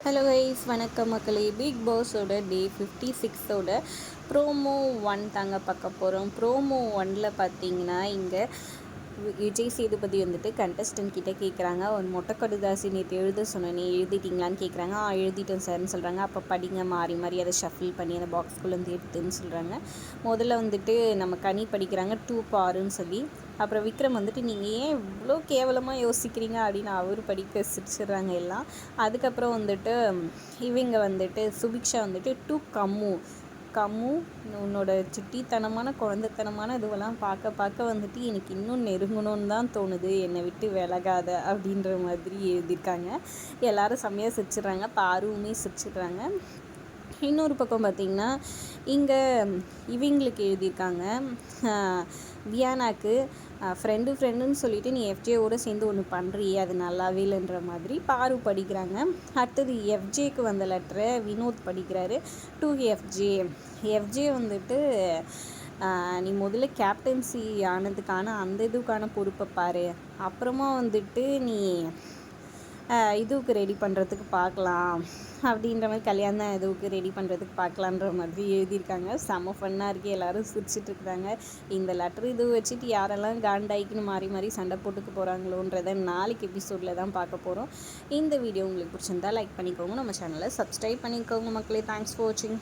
Hello guys வணக்கம் மக்களே. Big பாஸோட டே ஃபிஃப்டி சிக்ஸோட ப்ரோமோ ஒன் தாங்க பார்க்க போகிறோம் ப்ரோமோ ஒனில் பார்த்தீங்கன்னா இங்கே விஜய் சேதுபதி வந்துட்டு கண்டஸ்டன்ட் கிட்டே கேட்குறாங்க ஒரு மொட்டை கடுதாசி நேற்று எழுத சொன்னேன் நீ எழுதிட்டீங்களான்னு கேட்குறாங்க ஆ எழுதிட்டேன் சார்னு சொல்கிறாங்க அப்போ படிங்க மாறி மாறி அதை ஷஃபில் பண்ணி அந்த பாக்ஸ்குள்ளேருந்து எடுத்துன்னு சொல்கிறாங்க முதல்ல வந்துட்டு நம்ம கனி படிக்கிறாங்க டூ பாருன்னு சொல்லி. அப்புறம் விக்ரம் வந்துட்டு நீங்கள் ஏன் இவ்வளோ கேவலமாக யோசிக்கிறீங்க? அப்படின்னு அவர் படிக்க சிரிச்சிடுறாங்க எல்லாம். அதுக்கப்புறம் வந்துட்டு இவங்க வந்துட்டு சுபிக்ஷா வந்துட்டு டூ கம்மு. கம்மு உன்னோட சுட்டித்தனமான குழந்தைத்தனமான இதுவெல்லாம் பார்க்க பார்க்க வந்துட்டு எனக்கு இன்னும் நெருங்கணும்னு தான் தோணுது. என்னை விட்டு விலகாத அப்படின்ற மாதிரி எழுதியிருக்காங்க. எல்லாரும் செம்மையாக சிரிச்சிடுறாங்க. பாருவுமே சிரிச்சிடுறாங்க. இன்னொரு பக்கம் பார்த்திங்கன்னா இங்கே இவங்களுக்கு எழுதியிருக்காங்க வியானாக்கு ஃப்ரெண்டு ஃப்ரெண்டுன்னு சொல்லிட்டு நீ எஃப்ஜேவோடு சேர்ந்து ஒன்று பண்ணுறியே அது நல்லாவே இல்லைன்ற மாதிரி பாரு படிக்கிறாங்க. அடுத்தது எஃப்ஜேக்கு வந்த லெட்டரை வினோத் படிக்கிறாரு. டூ எஃப்ஜே எஃப்ஜே வந்துட்டு நீ முதல்ல கேப்டன்சி ஆனதுக்கான அந்த இதுக்கான பொறுப்பை பாரு. அப்புறமா வந்துட்டு நீ இதுவுக்கு ரெடி பண்ணுறதுக்கு பார்க்கலாம். அப்படின்ற மாதிரி கல்யாணம் இதுவுக்கு ரெடி பண்ணுறதுக்கு பார்க்கலான்ற மாதிரி எழுதியிருக்காங்க. செம்ம ஃபன்னாக இருக்குது எல்லோரும் சிரிச்சிட்டு இருக்கிறாங்க இந்த லெட்டர் இது வச்சுட்டு யாரெல்லாம் காண்டாய்க்குன்னு மாறி மாறி சண்டை போட்டுக்க போகிறாங்களோன்றதை நாளைக்கு எபிசோடில் தான் பார்க்க போகிறோம் இந்த வீடியோ உங்களுக்கு பிடிச்சிருந்தா லைக் பண்ணிக்கோங்க. நம்ம சேனலை சப்ஸ்கிரைப் பண்ணிக்கோங்க மக்களே. தேங்க்ஸ் ஃபார் வாட்சிங்